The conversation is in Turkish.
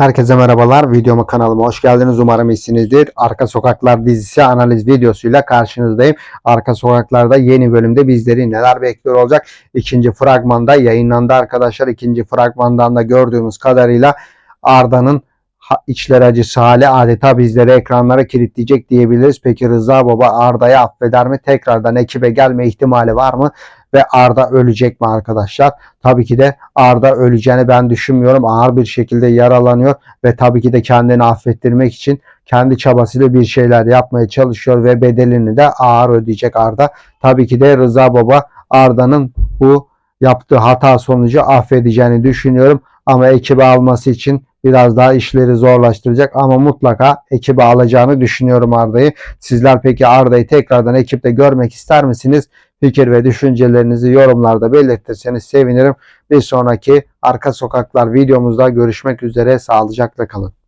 Herkese merhabalar. Videoma kanalıma hoş geldiniz. Umarım iyisinizdir. Arka Sokaklar dizisi analiz videosuyla karşınızdayım. Arka Sokaklar'da yeni bölümde bizleri neler bekliyor olacak? İkinci fragmanda yayınlandı arkadaşlar. İkinci fragmandan da gördüğümüz kadarıyla Arda'nın içler acısı hali adeta bizleri ekranlara kilitleyecek diyebiliriz. Peki Rıza Baba Arda'yı affeder mi? Tekrardan ekibe gelme ihtimali var mı? Ve Arda ölecek mi arkadaşlar? Tabii ki de Arda öleceğini ben düşünmüyorum. Ağır bir şekilde yaralanıyor ve tabii ki de kendini affettirmek için kendi çabasıyla bir şeyler yapmaya çalışıyor ve bedelini de ağır ödeyecek Arda. Tabii ki de Rıza Baba Arda'nın bu yaptığı hata sonucu affedeceğini düşünüyorum ama ekibe alması için biraz daha işleri zorlaştıracak ama mutlaka ekibe alacağını düşünüyorum Arda'yı. Sizler peki Arda'yı tekrardan ekipte görmek ister misiniz? Fikir ve düşüncelerinizi yorumlarda belirtirseniz sevinirim. Bir sonraki Arka Sokaklar videomuzda görüşmek üzere. Sağlıcakla kalın.